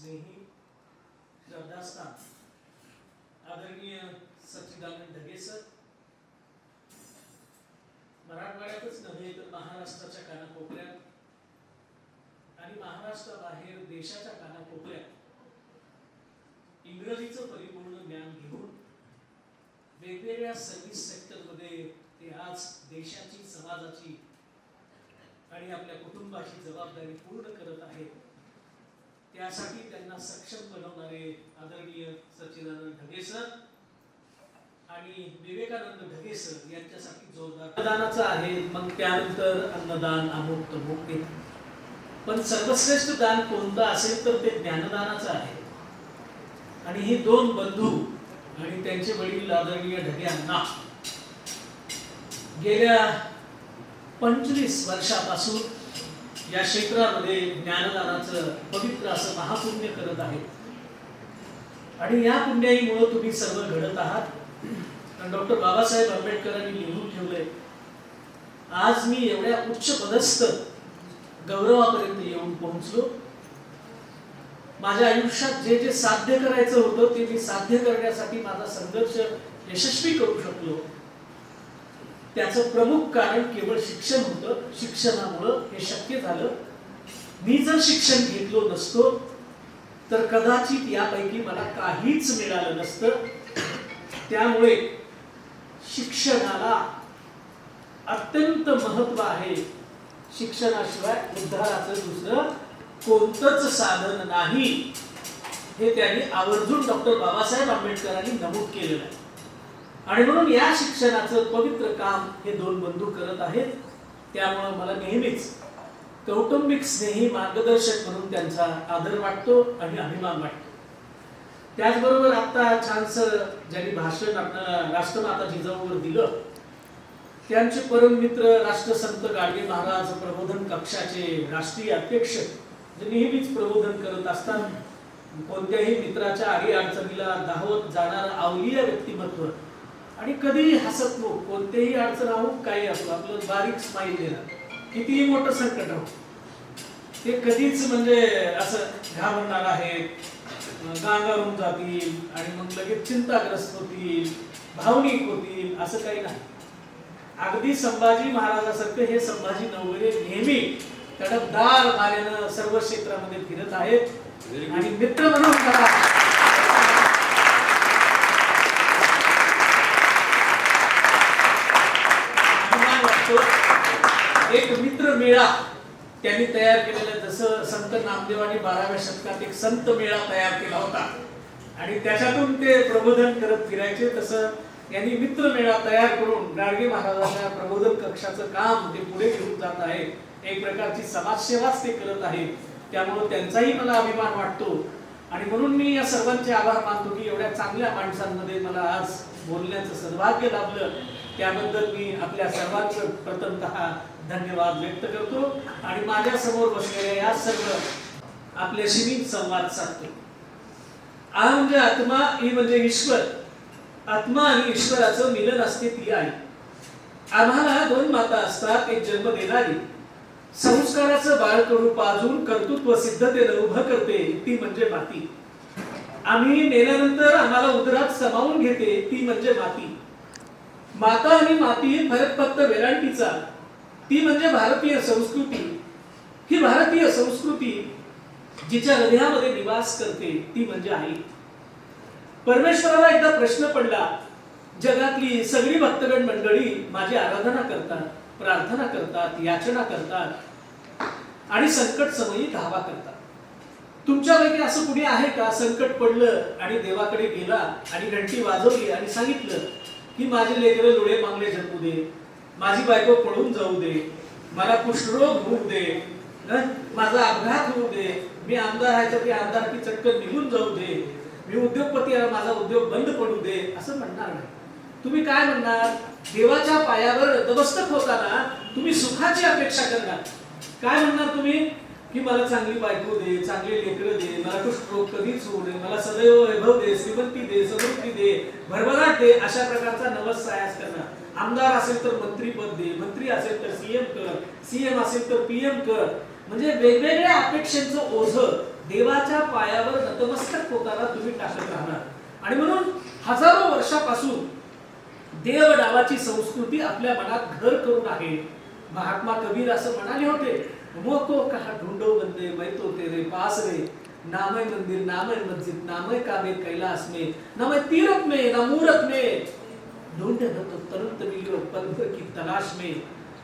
स्नेही श्रद्धास्थान आदरणीय सच्चिदानंद ढगे सर मराठवाड्यातच नव्हे तर महाराष्ट्राच्या कानाकोपऱ्यात आणि महाराष्ट्राबाहेर देशाच्या कानाकोपऱ्यात इंग्रजीचं परिपूर्ण ज्ञान घेऊन वेगवेगळ्या सर्व्हिस सेक्टरमध्ये ते आज देशाची समाजाची आणि आपल्या कुटुंबाची जबाबदारी पूर्ण करत आहेत. त्यासाठी त्यांना सक्षम बनवणारे आदरणीय सच्चिदानंद ढगे सर आणि विवेकानंद ढगे सर यांच्यासाठी जोरदार अन्नदानाचं आहे. मग त्यानंतर अन्नदान अमुक तमुक पण सर्वश्रेष्ठ दान कोणतं असेल तर ते ज्ञानदानाचं आहे. आणि हे दोन बंधू आणि त्यांचे वडील आदरणीय ढगे अण्णा गेल्या पंचवीस वर्षापासून या क्षेत्रामध्ये ज्ञानदानाचं पवित्र असं महापुण्य करत आहेत. आणि या पुण्याईमुळं तुम्ही सर्व घडत आहात. डॉक्टर बाबासाहेब आंबेडकरांनी लिहून ठेवलंय आज मी एवढ्या उच्च पदस्थ गौरवापर्यंत येऊन पोहोचलो. माझ्या आयुष्यात जे जे साध्य करायचं होतं ते मी साध्य करण्यासाठी माझा संघर्ष यशस्वी करू शकलो. त्याचं प्रमुख कारण केवळ शिक्षण होतं. शिक्षणामुळं हे शक्य झालं. मी जर शिक्षण घेतलो नसतो तर कदाचित यापैकी मला काहीच मिळालं नसतं. त्यामुळे शिक्षणाला अत्यंत महत्त्व आहे. शिक्षणाशिवाय उद्धाराचं दुसरं कोणतंच साधन नाही. हे त्यांनी आवर्जून डॉक्टर बाबासाहेब आंबेडकरांनी नमूद केलेलं आहे. आणि म्हणून या शिक्षणाचं पवित्र काम हे दोन बंधू करत आहेत. त्यामुळं मला नेहमीच कौटुंबिक स्नेही मार्गदर्शक म्हणून त्यांचा आदर वाटतो आणि अभिमान वाटतो. त्याचबरोबर आता छानसं ज्यांनी भाषण आपल्याला राष्ट्रमाता जिजाऊवर दिलं त्यांचे परम मित्र राष्ट्रसंत गाडगे महाराज प्रबोधन कक्षाचे राष्ट्रीय अध्यक्ष जे नेहमीच प्रबोधन करत असताना कोणत्याही मित्राच्या आडी अडचणीला धावत जाणारं अवलीय व्यक्तिमत्व आणि कधीही हसत नको कोणतेही अडचण आहो काही असो आपलं बारीक स्माईल देणार कितीही मोठं संकट आहो ते कधीच म्हणजे असं घाबरणार आहेत गांगारून जातील आणि मग लगेच चिंताग्रस्त होतील भावनिक होतील असं काही नाही. अगदी संभाजी महाराजासारखं हे संभाजी नवगरे नेहमी कडकदार मार्यानं सर्व क्षेत्रामध्ये फिरत आहेत आणि मित्र म्हणून मला अभिमान वाटतो. एक मित्र मेळा त्यांनी तयार केलेलं जसं संत नामदेवानी बाराव्या शतकात एक संत मेळा तयार केला होता. आणि त्याच्यातून ते प्रबोधन करत फिरायचे तसं यांनी मित्र मेळा तयार करून गाडगे महाराजांच्या प्रबोधन कक्षाचं काम ते पुढे घेऊन जात आहे. एक प्रकारची समाजसेवाच ते करत आहेत त्यामुळे त्यांचाही मला अभिमान वाटतो. आणि म्हणून मी या सर्वांचे आभार मानतो की एवढ्या चांगल्या माणसांमध्ये मला आज बोलण्याचं सद्भाग्य लाभलं. त्याबद्दल मी आपल्या सर्वांचं प्रथमतः धन्यवाद व्यक्त करतो आणि माझ्यासमोर बसलेल्या या सर्व आपल्याशी मी संवाद साधतो. आ म्हणजे आत्मा ही म्हणजे ईश्वर. आत्मा आणि ईश्वराचं मिलन असते ती आई आम्हाला दोन माता असतात एक जन्म देणारी. संस्काराचं बाळकडू पाजून कर्तृत्व सिद्धतेनं उभं करते ती म्हणजे माती. आम्ही नेल्यानंतर आम्हाला उदरात समावून घेते ती म्हणजे माती. माता आणि माती फरक फक्त वेलांटीचा ती म्हणजे भारतीय संस्कृती. ही भारतीय संस्कृती जिच्या हृदयामध्ये निवास करते ती म्हणजे आई. परमेश्वराला एकदा प्रश्न पडला जगातली सगळी भक्तगण मंडळी माझी आराधना करतात प्रार्थना करतात याचना करतात आणि संकट समयी धावा करतात. तुमच्यापैकी असं कुणी आहे का? संकट पडलं आणि देवाकडे गेला आणि घंटी वाजवली आणि सांगितलं की माझे लेकरे डोळे मागले जपू दे माझी बायको पळून जाऊ दे. मला कुष्ठरोग होऊ दे. माझा अपघात होऊ दे. मी आमदार आहे तर ती आमदारकी चटकन निघून जाऊ दे. मी उद्योगपती आहे माझा उद्योग बंद पडू दे. असं म्हणणार नाही. तुम्ही काय म्हणणार? देवाच्या पायावर दबस्तक होताना तुम्ही सुखाची अपेक्षा करणार. काय म्हणणार तुम्ही? की मला चांगली बायको दे चांगले लेकरं दे मला कुष्ठरोग कधीच होऊ दे मला सदैव वैभव दे श्रीमंती दे समृद्धी दे भरभराट दे अशा प्रकारचा नवस सायास करणार. आमदार असेल तर मंत्रीपद दे मंत्री असेल तर सीएम कर सीएम असेल तर पीएम कर. म्हणजे वेगवेगळ्या अपेक्षांचं ओझ देवाच्या पायावर नतमस्तक होताना तुम्ही टाकत राहणार. आणि म्हणून हजारो वर्षापासून देव नावाची संस्कृती आपल्या मनात घर करून आहे. महात्मा कबीर असं म्हणाले होते मोको कहा ढूंढो बंदे मैं तो तेरे पास रे. नामय मंदिर नामय मस्जिद नामय काबे कैलास में नामय तीरथ में ना मूरत में. ढूंढे न तुरंत मिलियो पंथ की तलाश में.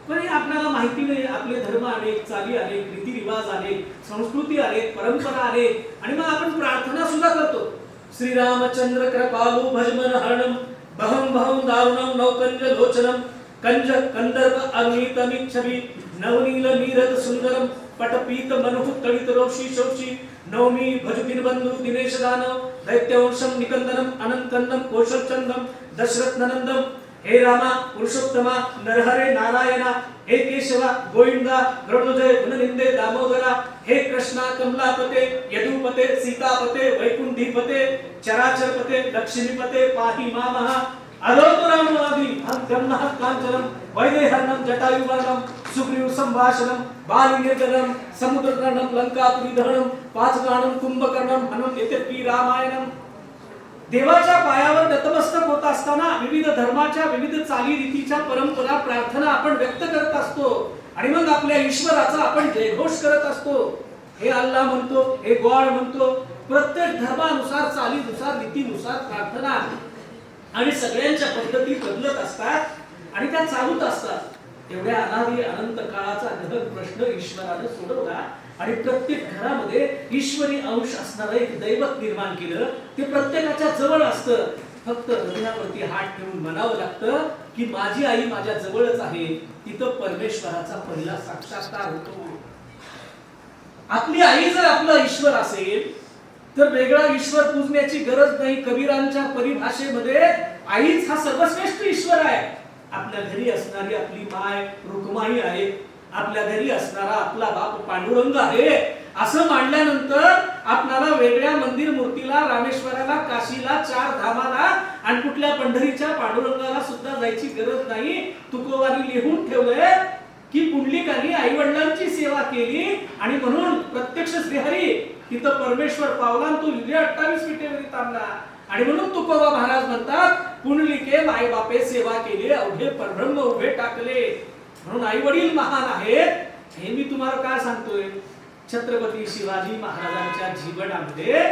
पण हे आपल्याला माहिती नाही. आपले धर्म अनेक चाली अनेक रीतिरिवाज अनेक संस्कृती अनेक परंपरा अनेक. आणि मग आपण प्रार्थना सुद्धा करतो. श्रीरामचंद्र कृपालू भजमन हरणम बहम बहम दारुणम नौकंज लोचनम कंज कंदर्प अग्नितमिच्छवी ನವನೀಲ ನೀರದ ಸುಂದರಂ ಪಟಪೀತ ಮನುಹು ತಳಿತ ರೋಷಿ ಶೌಚಿ ನವಮಿ ಭಜುಕಿನ ಬಂಧು ದಿನೇಶ ದಾನವ್ ದೈತ್ಯವಂಶಂ ನಿಕಂದನಂ ಅನಂತಂದಂ ಕೋಶಚಂದಂ ದಶರತ್ನನಂದಂ ಹೇ ರಾಮ ಪುರುಷೋತ್ತಮ ನರಹರೆ ನಾರಾಯಣ ಹೇ ಕೇಶವ ಗೋವಿಂದ ಗರುಣೋದಯ ಗುಣನಿಂದೆ ದಾಮೋದರ ಹೇ ಕೃಷ್ಣ ಕಮಲಾಪತೆ ಯದುಪತೆ ಸೀತಾಪತೆ ವೈಕುಂಠೀಪತೆ ಚರಾಚರಪತೆ ಲಕ್ಷ್ಮೀಪತೆ ಪಾಹಿ ಮಾಮಃ అదోపురాణవాది బ్రహ్మ కాంచనం వైదేహన్నం జటాయువర్ణం सुग्रीव संभाषणम बालिनिर्गणम समुद्रकर्णम लंकापुरी दहनम पाचगाणम कुंभकर्णम हनम एतेपी रामायणम देवाच्या पायावर नतमस्तक होत असताना विविध धर्माच्या विविध चाली रीतीच्या परंपरा प्रार्थना आपण व्यक्त करत असतो. आणि मग आपल्या ईश्वराचा आपण जयघोष करत असतो. हे अल्लाह म्हणतो हे गॉड म्हणतो प्रत्येक धर्मानुसार चालीनुसार रीतीनुसार प्रार्थना. आणि सगळ्यांच्या पद्धती बदलत असतात आणि त्या चालूच असतात. एवढ्या अनादी अनंत काळाचा गहन प्रश्न ईश्वरानं सोडवला आणि प्रत्येक घरामध्ये ईश्वरी अंश असणारं एक दैवत निर्माण केलं. ते प्रत्येकाच्या जवळ असतं. फक्त हृदयावरती हात ठेवून म्हणावं लागतं की माझी आई माझ्या जवळच आहे. तिथं परमेश्वराचा पहिला साक्षात्कार होतो. आपली आई जर आपला ईश्वर असेल तर वेगळा ईश्वर पूजण्याची गरज नाही. कबीरांच्या परिभाषेमध्ये आईच हा सर्वश्रेष्ठ ईश्वर आहे. आपल्या घरी असणारी आपली माय रुक्माई आहे आपल्या घरी असणारा आपला बाप पांडुरंग आहे. असं मांडल्यानंतर आपणाला वेगळ्या मंदिर मूर्तीला रामेश्वराला काशीला चार धामाला आणि कुठल्या पंढरीच्या पांडुरंगाला सुद्धा जायची गरज नाही. तुकोबानी लिहून ठेवलंय की पुंडलिकांनी आई वडिलांची सेवा केली आणि म्हणून प्रत्यक्ष श्रीहरी तिथं परमेश्वर पावला आणि तो युगे अठ्ठावीस विटेवरी थांबला आणि म्हणून तुकोबा महाराज म्हणतात पुंडलिके माय बापे सेवा केली अवघे परब्रह्म उभे टाकले. म्हणून आई वडील महान आहेत. हे मी तुम्हाला काय सांगतोय? छत्रपती शिवाजी महाराजांच्या जीवनामध्ये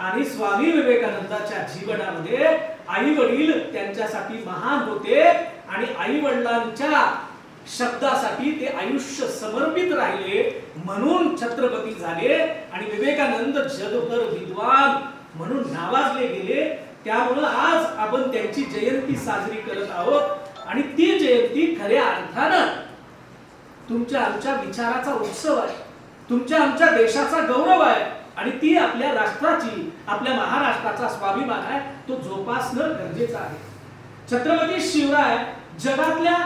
आणि स्वामी विवेकानंदाच्या जीवनामध्ये आई वडील त्यांच्यासाठी महान होते आणि आई वडिलांच्या शब्दासाठी ते आयुष्य समर्पित राहिले म्हणून छत्रपती झाले आणि विवेकानंद जगभर विद्वान म्हणून नावाजले गेले. त्यामुळं आज आपण त्यांची जयंती साजरी करत आहोत. आणि ती जयंती खऱ्या अर्थानं तुमच्या आमच्या विचाराचा उत्सव आहे. तुमच्या आमच्या देशाचा गौरव आहे. आणि ती आपल्या राष्ट्राची आपल्या महाराष्ट्राचा स्वाभिमान आहे. तो जोपासणं गरजेचं आहे. छत्रपती शिवराय जगातल्या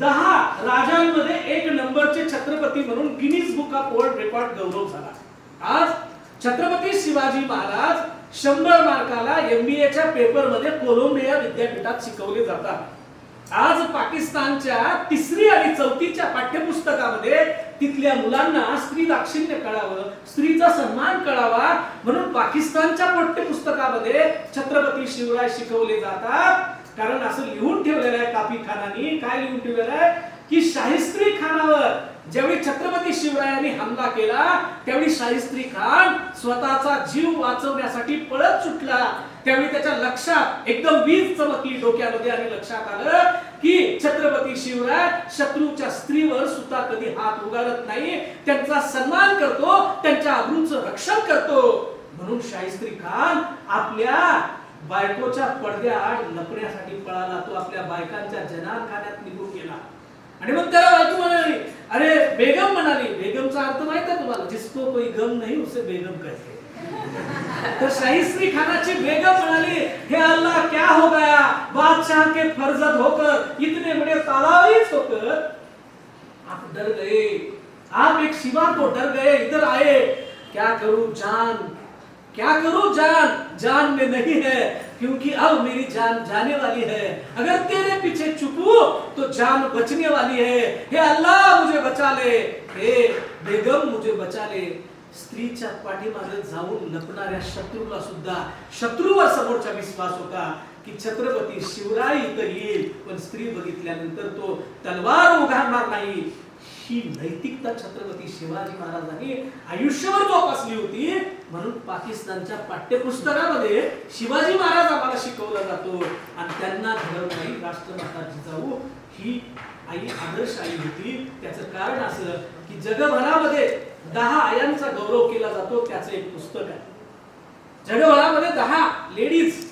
दहा राजांमध्ये एक नंबरचे छत्रपती म्हणून Guinness book of world record गौरव झाला. आज छत्रपती शिवाजी महाराज शंभर मार्काला एमबीएच्या पेपरमध्ये कोलंबिया विद्यापीठात शिकवले जातात. आज पाकिस्तानच्या तिसरी आणि चौथीच्या पाठ्यपुस्तकामध्ये तिथल्या मुलांना स्त्री दाक्षिण्य कळावं स्त्रीचा सन्मान कळावा म्हणून पाकिस्तानच्या पाठ्यपुस्तकामध्ये छत्रपती शिवराय शिकवले जातात. कारण असं लिहून ठेवलेलं आहे कापी खानानी काय लिहून ठेवलेलं आहे? की शाहिस्त्री खानावर ज्यावेळी छत्रपती शिवरायांनी हमला केला त्यावेळी शाहिस्त्री खान स्वतःचा जीव वाचवण्यासाठी पळत सुटला. त्यावेळी त्याच्या लक्षात एकदम वीज चमकली डोक्यामध्ये आणि लक्षात आलं की छत्रपती शिवराय शत्रूच्या स्त्रीवर सुद्धा कधी हात उगारत नाही. त्यांचा सन्मान करतो त्यांच्या अब्रूचं रक्षण करतो. म्हणून शाहिस्त्री खान आपल्या बायकोच्या पडद्याआड लपण्यासाठी पळाला. तो आपल्या बायकांच्या जनाखान्यात निघून गेला. आणि मग त्याला बायको म्हणाली अरे बेगम म्हणाली. बेगमचा अर्थ माहीत आहे तुम्हाला? जिसको कोई गम नाही उसे बेगम कहते. तर शाहिस्त्री खानाची बेगम म्हणाली हे अल्लाह क्या हो गया? बादशाह के फर्जत होकर इतने बड़े तालाबीज होकर आप डर गए। आप एक शिवा को डर गए इधर आए। क्या करूं जान? क्या करूं जान? जान में नहीं है। क्योंकि अब मेरी जान जाने वाली है। अगर तेरे पीछे चुपू तो जान बचने वाली है। हे अल्लाह मुझे बचा ले। हे बेगम मुझे बचा ले। स्त्रीच्या पाठीमागे जाऊन लपणाऱ्या शत्रूला सुद्धा शत्रूवर समोरचा विश्वास होता की छत्रपती शिवराय इथं येईल. पण स्त्री बघितल्यानंतर तो तलवार उघडणार नाही. ही नैतिकता छत्रपती शिवाजी महाराजांनी आयुष्यभर जोपासली होती. म्हणून पाकिस्तानच्या पाठ्यपुस्तकामध्ये शिवाजी महाराज आम्हाला शिकवला जातो. आणि त्यांना घडवणारी राष्ट्रमाता जिजाऊ ही आई आदर्श आई होती. त्याचं कारण असं की जगभरामध्ये दहा आयांचा गौरव केला जातो. त्याचं एक पुस्तक आहे. जगभरामध्ये दहा लेडीज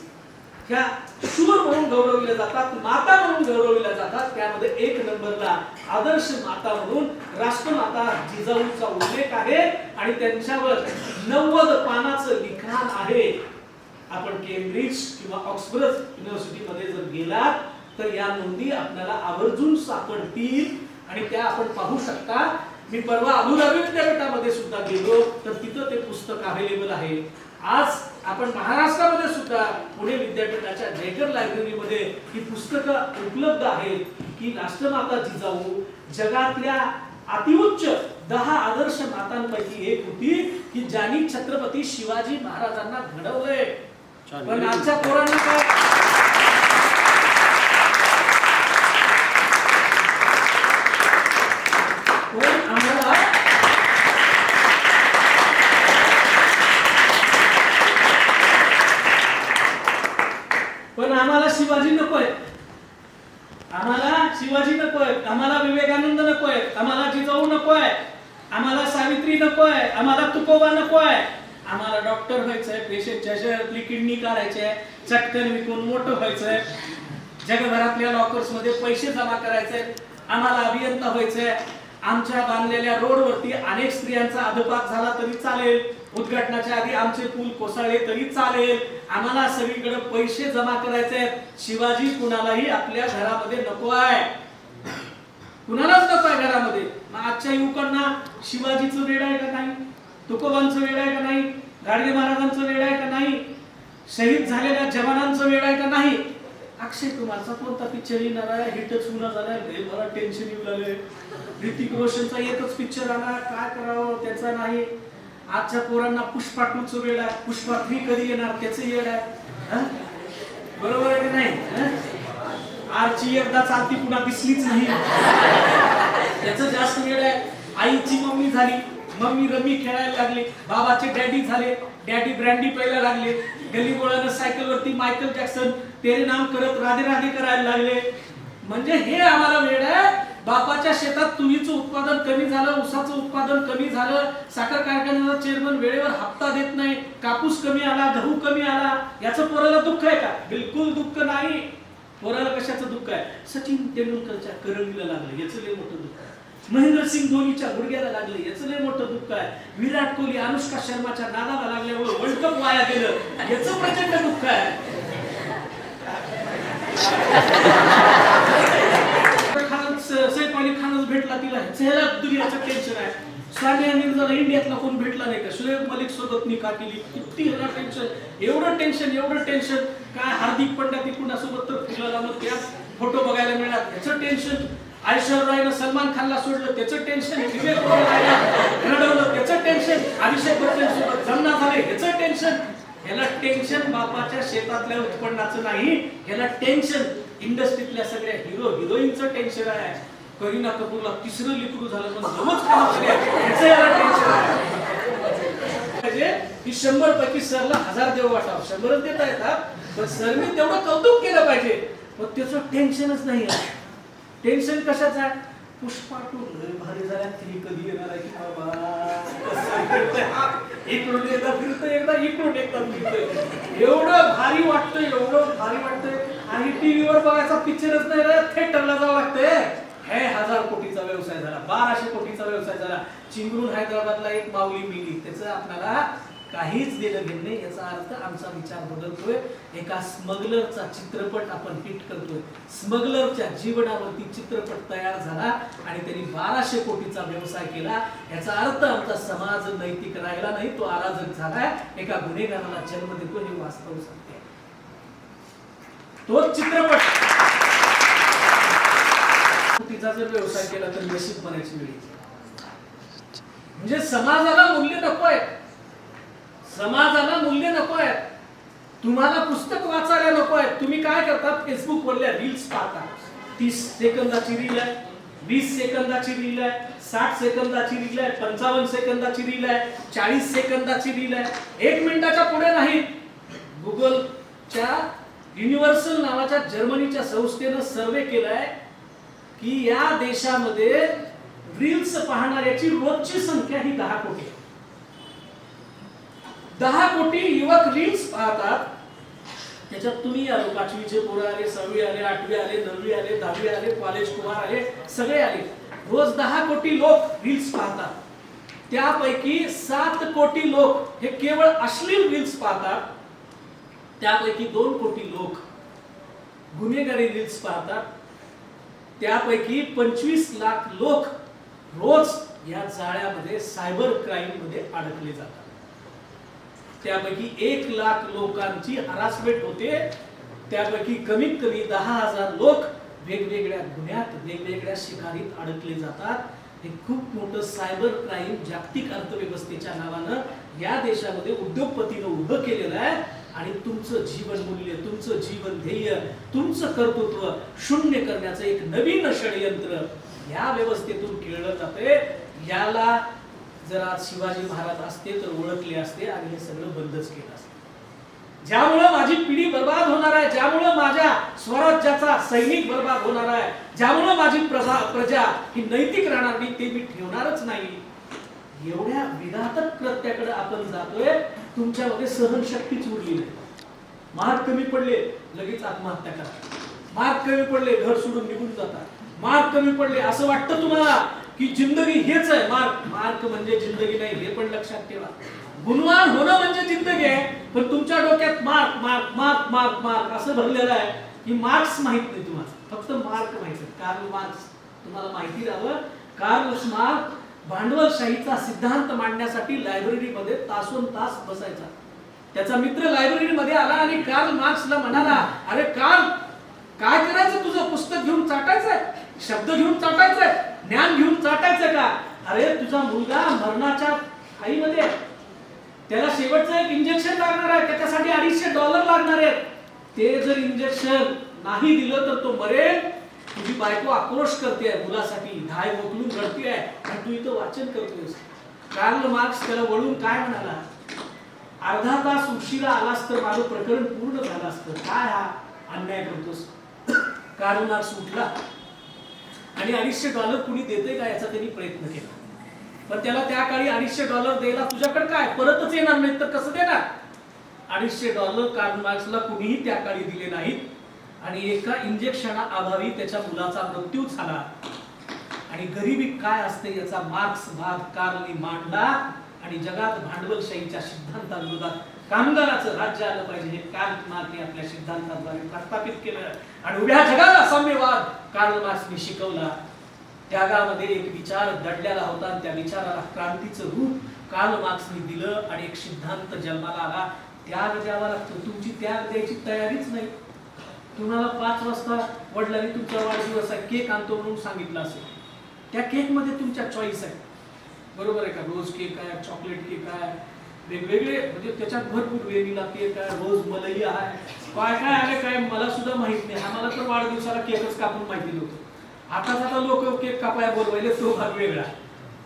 ह्या शूर म्हणून गौरविल्या जातात माता म्हणून गौरविल्या जातात. त्यामध्ये एक नंबरला आदर्श माता म्हणून राष्ट्रमाता जिजाऊचा उल्लेख आहे आणि त्यांच्यावर नव्वद पानाचं लिखाण आहे. आपण केम्ब्रिज किंवा ऑक्सफर्ड युनिव्हर्सिटीमध्ये जर गेलात तर या नोंदी आपल्याला आवर्जून सापडतील आणि त्या आपण पाहू शकता. मी परवा अबुधाबी विद्यापीठामध्ये सुद्धा गेलो तर तिथं ते पुस्तक अवेलेबल आहे. आज आपण महाराष्ट्रामध्ये सुद्धा पुणे विद्यापीठाच्या जयकर लायब्ररीमध्ये ही पुस्तकं उपलब्ध आहेत की राष्ट्रमाता जिजाऊ जगातल्या अतिउच्च दहा आदर्श मातांपैकी एक होती की ज्यांनी छत्रपती शिवाजी महाराजांना घडवलंय. पण आजच्या पोरांना काय पण आम्हाला पण आम्हाला शिवाजी नकोय आम्हाला शिवाजी नकोय आम्हाला विवेकानंद नकोय आम्हाला जिजाऊ नकोय आम्हाला सावित्री नकोय आम्हाला तुकोबा नकोय आम्हाला डॉक्टर व्हायचंय पेशंटच्या शरीरातली किडनी काढायची आहे चटकन विकून मोठं व्हायचंय. जगभरातल्या लॉकर्समध्ये पैसे जमा करायचे आम्हाला अभियंता व्हायचंय. आमच्या बांधलेल्या रोडवरती अनेक स्त्रियांचा अधपात झाला तरी चालेल. उद्घाटनाच्या आधी आमचे पूल कोसळले तरी चालेल. आम्हाला सगळीकडे पैसे जमा करायचे शिवाजी कुणालाही आपल्या घरामध्ये नको आहे. कुणालाच नको आहे घरामध्ये. मग आजच्या युवकांना शिवाजीचं वेळ आहे का नाही? तुकोबांचं वेळ आहे का नाही? गाडगे महाराजांचं वेळ आहे का नाही? शहीद झालेल्या जवानांचं वेळ आहे का नाही? अक्षय कुमारचा कोणता पिक्चर येणार आहे? हिटच होणार झालाय मला टेन्शन येऊ लागले ऋतिक रोशनचा एकच पिक्चर आला काय करावं? त्याचा नाही. आजच्या पोरांना पुष्पा टूचं वेळ आहे. पुष्पा थ्री कधी येणार? त्याचं वेळ आहे. बरोबर आहे की नाही? आरची एकदा चालती पुन्हा दिसलीच नाही. त्याच जास्त वेळ आहे. आईची मम्मी झाली. मम्मी रमी खेळायला लागली. बाबाचे डॅडी झाले. डॅडी ब्रँडी प्यायला लागले. गल्ली बोळानं सायकलवरती मायकल जॅक्सन तेरे नाम करत राधे राधे करायला लागले. म्हणजे हे आम्हाला वेळ आहे. बापाच्या शेतात तुरीचं उत्पादन कमी झालं ऊसाचं उत्पादन कमी झालं. साखर कारखान्याचा चेअरमन वेळेवर हप्ता देत नाही. कापूस कमी आला गहू कमी आला. याचं पोराला दुःख आहे का? बिलकुल दुःख नाही. पोराला कशाचं दुःख आहे? सचिन तेंडुलकरच्या करंगीला लागलं. याचं लय मोठं दुःख आहे. महेंद्रसिंग धोनीच्या गुडघ्याला लागले. याचं लय मोठं दुःख आहे. विराट कोहली अनुष्का शर्माच्या नादाला लागल्यामुळे वर्ल्ड कप वाया गेलं. याचं प्रचंड दुःख आहे. सैफ अली खानच भेटला तिला. चेहरा दुनियाचं टेन्शन आहे. सानिया मिर्झाला इंडियातला कोण भेटला नाही का? शुएब मलिक सोबत निका केली. किती ह्याला टेन्शन एवढं टेन्शन एवढं टेन्शन काय हार्दिक पंड्या ती कुणासोबत तर फिरला मग त्या फोटो बघायला मिळाला. याचं टेन्शन आयुष्यावर रॉयनं सलमान खानला सोडलं त्याचं टेन्शन विवेक रडवलं त्याचं टेन्शन अभिषेक बच्चन सोबत जमना झाले ह्याचं टेन्शन ह्याला टेन्शन बापाच्या शेतातल्या उत्पन्नाचं नाही ह्याला टेन्शन इंडस्ट्रीतल्या सगळ्या हिरो हिरोईनचं टेन्शन आहे. करीना कपूरला तिसरं लिकरू झालं पण नवच काम ह्याचं याला टेन्शन आहे. म्हणजे की शंभर पैकी सरला हजार देव वाटावं. शंभरच देता येतात पण सरने तेवढं कौतुक केलं पाहिजे. पण त्याचं टेन्शनच नाही टेन्शन कशाचं आहे? पुष्पा टू लय भारी झाल्या थ्री कधी येणार आहे की बाबा? इकडून एकदा फिरतोय एकदा इकडून एकदा फिरतोय. एवढं भारी वाटतंय एवढं भारी वाटतंय. आणि टीव्हीवर बघायचा पिक्चरच नाही रे. थिएटरला जावं लागतंय. हे हजार कोटीचा व्यवसाय झाला. बाराशे कोटीचा व्यवसाय झाला. चिंगरून हैदराबादला एक माऊली मिली. त्याचं आपल्याला काहीच दिलं गेलं नाही याचा अर्थ आमचा विचार बदलतोय. एका स्मगलरचा चित्रपट आपण हिट करतोय. स्मगलरच्या जीवनावरती चित्रपट तयार झाला आणि त्यांनी बाराशे कोटीचा व्यवसाय केला. याचा अर्थ आमचा समाज नैतिक राहिला नाही तो अराजक झालाय एका गुन्हेगाराला जन्म देतो हे वास्तव सांगते तोच चित्रपट. तिचा जर व्यवसाय केला तर नशीब बनायची वेळ म्हणजे समाजाला मूल्य नको आहे समाजाला मूल्य नको आहे तुम्हाला पुस्तक वाचायला नको आहे तुम्ही काय करता? फेसबुकवरल्या रील्स पाहता. तीस सेकंदाची रील आहे वीस सेकंदाची रील आहे साठ सेकंदाची रील आहे पंचावन्न सेकंदाची रील आहे चाळीस सेकंदाची रील आहे. एक मिनिटाच्या पुढे नाही. गुगलच्या युनिव्हर्सल नावाच्या जर्मनीच्या संस्थेनं सर्वे केलाय की या देशामध्ये रील्स पाहणाऱ्याची रोजची संख्या ही दहा कोटी आहे. दहा कोटी युवक रील्स पाहतात. त्याच्यात तुम्ही आलो पाचवीचे पोरं आले सहावी आले आठवी आले नववी आले दहावी आले कॉलेज कुमार आले सगळे आले. रोज दहा कोटी लोक रील्स पाहतात. त्यापैकी सात कोटी लोक हे केवळ अश्लील रील्स पाहतात. त्यापैकी दोन कोटी लोक गुन्हेगारी रील्स पाहतात. त्यापैकी पंचवीस लाख लोक रोज या जाळ्यामध्ये सायबर क्राईममध्ये अडकले जातात. त्यापैकी एक लाख लोकांची हरासमेंट होते. त्यापैकी कमीत कमी दहा हजार लोक वेगवेगळ्या गुन्ह्यात वेगवेगळ्या शिकारीत अडकले जातात. हे खूप मोठं सायबर क्राईम जागतिक अर्थव्यवस्थेच्या नावानं या देशामध्ये उद्योगपतीनं उभं केलेलं आहे. आणि तुमचं जीवन मूल्य तुमचं जीवन ध्येय तुमचं कर्तृत्व शून्य करण्याचं एक नवीन षडयंत्र या व्यवस्थेतून खेळलं जाते याला जर आज शिवाजी महाराज असते तर ओळखले असते आणि हे सगळं बंदच केलं असतं. ज्यामुळं माझी पिढी बर्बाद होणार आहे ज्यामुळं माझ्या स्वराज्याचा सैनिक बर्बाद होणार आहे ज्यामुळं माझी प्रजा प्रजा ही नैतिक राहणार नाही ते मी ठेवणारच नाही. एवढ्या विघातक कृत्याकडे आपण जातोय तुमच्यामध्ये सहनशक्तीच उरली नाही. मार्क कमी पडले लगेच आत्महत्या करा. मार्क कमी पडले घर सोडून निघून जातात मार्क कमी पडले असं वाटतं तुम्हाला? की जिंदगी हेच आहे. मार्क मार्क म्हणजे जिंदगी नाही हे पण लक्षात ठेवा. गुणवान होणं म्हणजे जिंदगी आहे पण तुमच्या डोक्यात mark mark mark mark mark असं भरलेलं आहे की मार्क्स माहीत नाही तुम्हाला. फक्त मार्क माहीत आहे कार्ल मार्क्स. तुम्हाला माहिती राहावं कार्ल मार्क भांडवलशाहीचा सिद्धांत मांडण्यासाठी लायब्ररीमध्ये तासोन तास बसायचा. त्याचा मित्र लायब्ररीमध्ये आला आणि कार्ल मार्क्सला म्हणाला अरे कार्ल काय करायचं तुझं? पुस्तक घेऊन चाटायचंय? शब्द घेऊन चाटायचंय. ज्ञान घेऊन चाटायचंय का? अरे तुझा मुलगा मरणाच्या खाईमध्ये आहे. त्याला शेवटचं एक इंजेक्शन लागणार आहे. त्याच्यासाठी अडीचशे डॉलर लागणार आहेत. ते जर इंजेक्शन नाही दिलं तर तो मरेल. तुझी बायको आक्रोश करते मुलासाठी धाय मोकलून रडते आणि तू इथं वाचन करतोयस. कार्ल मार्क्स त्याला वळून काय म्हणाला? अर्धा तास उशिरा आलास तर माझं प्रकरण पूर्ण झालं असतं. काय हा अन्याय करतोस? कार्ल मार्क्स उठला. आणि अडीचशे डॉलर कुणी देते का याचा त्यांनी प्रयत्न केला. पण त्याला त्या काळी अडीचशे डॉलर द्यायला तुझ्याकडे काय? परतच येणार नाही तर कसं देणार? अडीचशे डॉलर कार्ल मार्क्सला कुणीही त्या काळी दिले नाहीत. आणि एका इंजेक्शना अभावी त्याच्या मुलाचा मृत्यू झाला. आणि गरिबी काय असते याचा मार्क्स भाग कार्लनी मांडला. आणि जगात भांडवलशाहीच्या सिद्धांताविरोधात कामगाराचं राज्य आलं पाहिजे हे कार्ल मार्कने आपल्या सिद्धांताद्वारे प्रस्थापित केलं. आणि उभ्या जगाला साम्यवाद कार्ल मार्क्सने शिकवला. त्यागामध्ये एक विचार दडलेला होता आणि त्या विचाराला क्रांतीचं रूप कार्ल मार्क्सने दिलं आणि एक सिद्धांत जन्माला आला. त्याग द्यावा लागतो. तुमची त्याग द्यायची तयारीच नाही. तुम्हाला पाच वाजता वडिलांनी तुमचा वाढदिवसा केक आणतो म्हणून सांगितलं असेल. त्या केकमध्ये तुमच्या चॉईस आहे बरोबर आहे का? रोज केक आहे चॉकलेट केक आहे वेगवेगळे म्हणजे त्याच्यात भरपूर व्हेनिला केक आहे रोज मलई आहे. काय काय आहे काय मला सुद्धा माहीत नाही. आम्हाला तर वाढदिवसाला केकच कापून माहिती नव्हतं. आता आता लोक केक कापाय बोलवायले तो भाग वेगळा.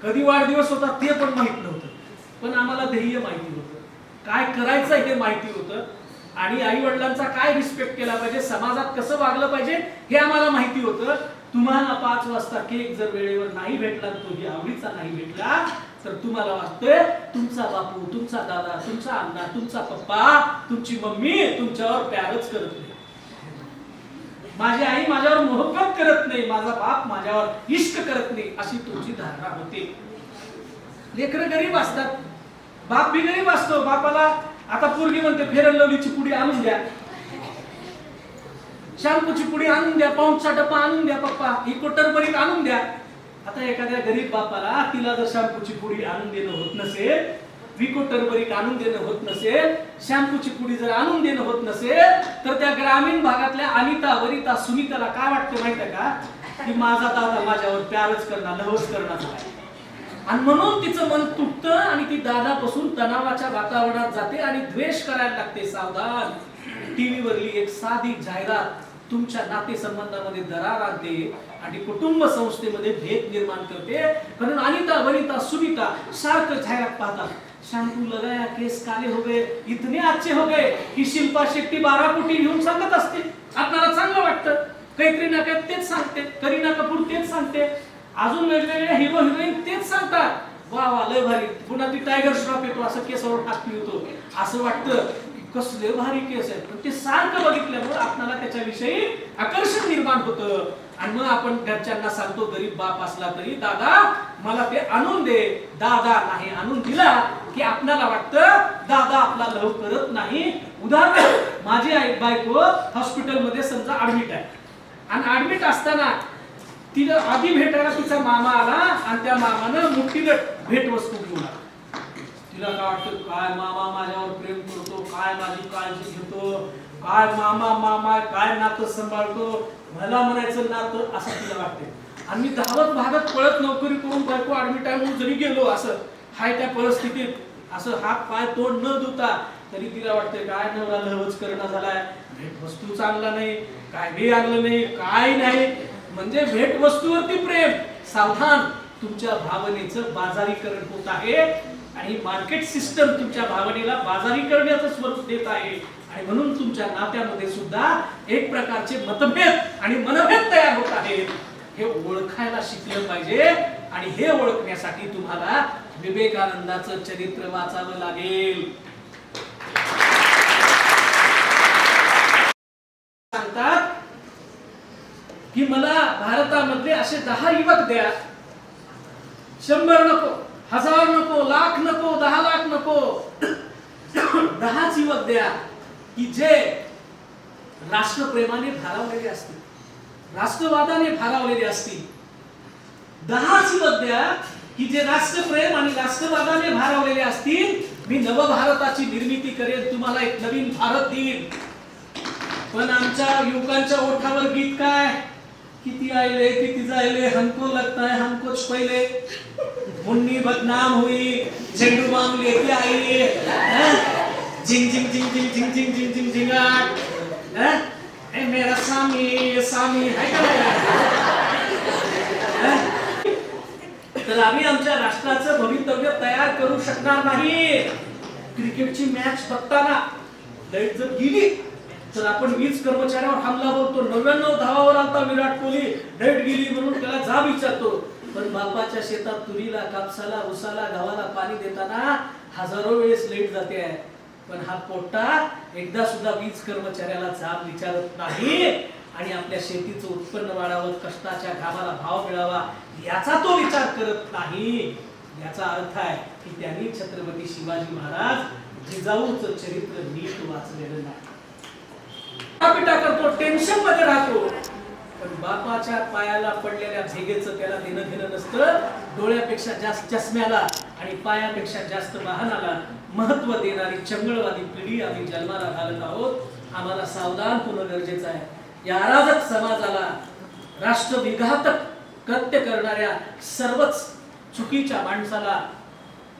कधी वाढदिवस होता ते पण माहीत नव्हतं. पण आम्हाला ध्येय माहिती होतं. काय करायचं हे माहिती होतं. आणि आई वडिलांचा काय रिस्पेक्ट केला पाहिजे समाजात कसं वागलं पाहिजे हे आम्हाला माहिती होतं. तुम्हाला पाच वाजता केक जर वेळेवर नाही भेटला तोही आवडीचा नाही भेटला तर तुम्हाला वाटतंय तुमचा बापू तुमचा दादा तुमचा अण्णा तुमचा पप्पा तुमची मम्मी तुमच्यावर प्यारच करत नाही. माझी आई माझ्यावर मोहब्बत करत नाही माझा बाप माझ्यावर इष्ट करत नाही अशी तुमची धारणा होते. लेकरं गरीब असतात. बाप बी गरीब असतो. बापाला आता पोरगी म्हणते फेरन लवलीची पुडी आणून द्या. शॅम्पूची पुडी आणून द्या पाऊंडचा डब्बा आणून द्या पप्पा. ही कोटरबरीत आणून द्या. आता एखाद्या गरीब बापाला तिला जर शॅम्पूची पुडी आणून देणं होत नसेल विको टर्बरिक आणून देणं होत नसेल शॅम्पूची पुडी जर आणून देणं होत नसेल तर त्या ग्रामीण भागातल्या अनिता वरिता सुनीताला काय वाटतं माहितीये का? की माझा दादा माझ्यावर प्यारच करणार लवच करणार आणि म्हणून तिचं मन तुटतं आणि ती दादापासून तणावाच्या वातावरणात जाते आणि द्वेष करायला लागते सावधान. टीव्ही वरली एक साधी जाहिरात तुमच्या नातेसंबंधामध्ये दरार आणते आणि कुटुंब संस्थेमध्ये भेद निर्माण करते. कारण अनिता वनिता सुनीता सारखं जाहिरात पाहतात. शॅम्पू लगाया केस काले हो गए इतने अच्छे हो गए की शिल्पा शेट्टी बारा कोटी घेऊन सांगत असते. आपल्याला चांगलं वाटतं. कैत्रीना काय तेच सांगते. करीना कपूर तेच सांगते. अजून वेगवेगळ्या हिरो हिरोईन तेच सांगतात. वा वा लय भारी. पुन्हा ती टायगर श्रॉफ येतो असं केसावर टाकती होतो असं वाटतं. कसले भारी केस आहेत. पण ते सारखं बघितल्यामुळे आपल्याला त्याच्याविषयी आकर्षण निर्माण होतं. आणि मग आपण घरच्यांना सांगतो गरीब बाप असला तरी दादा मला ते आणून दे. दादा नाही आणून दिला की आपल्याला वाटतं दादा आपला लव करत नाही. उदाहरण माझी आई बायको हॉस्पिटलमध्ये समजा ऍडमिट आहे. आणि ऍडमिट असताना तिला आधी भेटायला तिचा मामा आला आणि त्या मामानं मोठीनं भेटवस्तू घेऊन आला. तिला काय वाटतं काय मामा माझ्यावर प्रेम करतो काय माझी काळजी घेतो काय मामा मामा काय नातं सांभाळतो मला म्हणायचं नातं असं तिला वाटते आणि मी धावत भागत पळत नोकरी करून बायको ऍडमिट आहे म्हणून जरी गेलो असं हाय त्या परिस्थितीत असं हात पाय तोंड न धुता तरी तिला वाटते काय नवरा लवच करणं झालाय भेट वस्तू चांगला नाही काय बी आणलं नाही काय नाही. म्हणजे भेट वस्तूवरती प्रेम सावधान तुमच्या भावनेचं बाजारीकरण होत आहे. आणि मार्केट सिस्टम तुमच्या भावनेला बाजारीकरणाचं स्वरूप देत आहे. आणि म्हणून तुमच्या नात्यामध्ये सुद्धा एक प्रकारचे मतभेद आणि मनभेद तयार होत आहेत. हे ओळखायला शिकलं पाहिजे आणि हे ओळखण्यासाठी तुम्हाला विवेकानंदाचं चरित्र वाचावं लागेल. सांगतात की मला भारतामध्ये असे दहा युवक द्या. शंभर नको. हजार नको लाख नको दहा लाख नको. दहाच युवक द्या की जे राष्ट्रप्रेमाने भारावलेले असतील राष्ट्रवादाने भारावलेले असतील. दहाच युवक द्या की जे राष्ट्रप्रेम आणि राष्ट्रवादाने भारावलेले असतील मी नवभारताची निर्मिती करेन तुम्हाला एक नवीन भारत देईन. पण आमच्या युवकांच्या ओठावर गीत काय? किती आयले किती जायले हमको लगता है हमको पहिले मुन्नी बदनाम हुई झेंडू बाम लेके आई हैं? झिंग झिंग झिंग झिंग झिंग झिंग झिंग झिंग झिंगाट हैं? ए मेरा सामी सामी है का तर आम्ही आमच्या राष्ट्राचं भवितव्य तयार करू शकणार नाही. क्रिकेटची मॅच बघताना लाइट जर गेली. तर आपण वीज कर्मचाऱ्यावर हमला होतो नव्याण्णव धावावर आता विराट कोहली डेट गेली म्हणून त्याला जा विचारतो. पण बापाच्या शेतात तुरीला कापसाला उसाला गव्हाला पाणी देताना हजारो वेळेस लेट जाते. आहे पण हा पोट्टा एकदा सुद्धा वीज कर्मचाऱ्याला जाब विचारत नाही. आणि आपल्या शेतीचं उत्पन्न वाढावं कष्टाच्या घामाला भाव मिळावा याचा तो विचार करत नाही. याचा अर्थ आहे की त्यांनी छत्रपती शिवाजी महाराज जिजाऊचं चरित्र नीट वाचलेलं नाही. पिटा करतो टेन्शनमध्ये राहतो. पण बापाच्या पायाला पडलेल्या भेगेचं त्याला देणं घेणं नसतं. डोळ्यापेक्षा जास्त चष्म्याला आणि पायापेक्षा जास्त वाहनाला महत्त्व देणारी चंगळवादी पिढी आम्ही जन्माला घालत आहोत. आम्हाला सावधान होणं गरजेचं आहे. या अराजक समाजाला राष्ट्रविघातक कृत्य करणाऱ्या सर्वच चुकीच्या माणसाला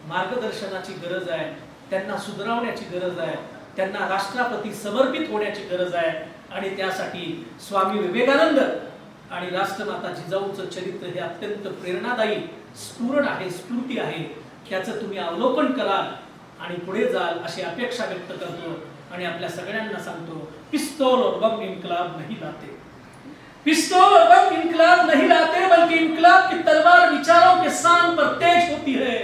मार्गदर्शनाची गरज आहे. त्यांना सुधारवण्याची गरज आहे. त्यांना राष्ट्राप्रती समर्पित होण्याची गरज आहे आणि त्यासाठी स्वामी विवेकानंद आणि राष्ट्रमाता जिजाऊचं चरित्र हे अत्यंत प्रेरणादायी स्फुरण आहे स्फूर्ती आहे. त्याचं तुम्ही अवलोकन कराल आणि पुढे जाल अशी अपेक्षा व्यक्त करतो आणि आपल्या सगळ्यांना सांगतो पिस्तौल और बम इनकलाब नहीं लाते. पिस्तौल और बम इनकलाब नहीं लाते बल्कि इन्कलाब की तलवार विचारों के शान पर तेज होती है।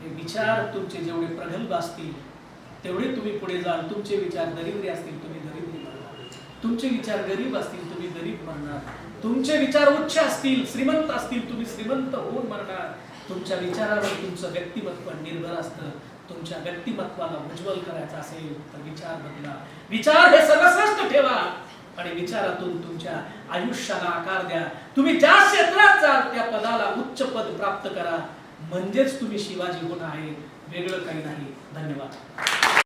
हे विचार तुमचे जेवढे प्रगल्भ असतील तेवढे तुम्ही पुढे जाल तुमचे विचार दरिद्री असतील तुम्ही दरिद्री बनणार. तुमचे विचार गरीब असतील तुम्ही गरीब बनणार. तुमचे विचार उच्च असतील श्रीमंत असतील तुम्ही श्रीमंत होऊन मरणार. तुमच्या विचारावर तुमचं व्यक्तिमत्व निर्भर असतं. तुमच्या व्यक्तिमत्वाला उज्ज्वल करायचं असेल तर विचार बदला. विचार हे सर्वश्रेष्ठ ठेवा. आणि विचारातून तुमच्या आयुष्याला आकार द्या. तुम्ही ज्या क्षेत्रात जाल त्या पदाला उच्च पद प्राप्त करा. म्हणजेच तुम्ही शिवाजी होणं आहे. वेगळं काही नाही. धन्यवाद.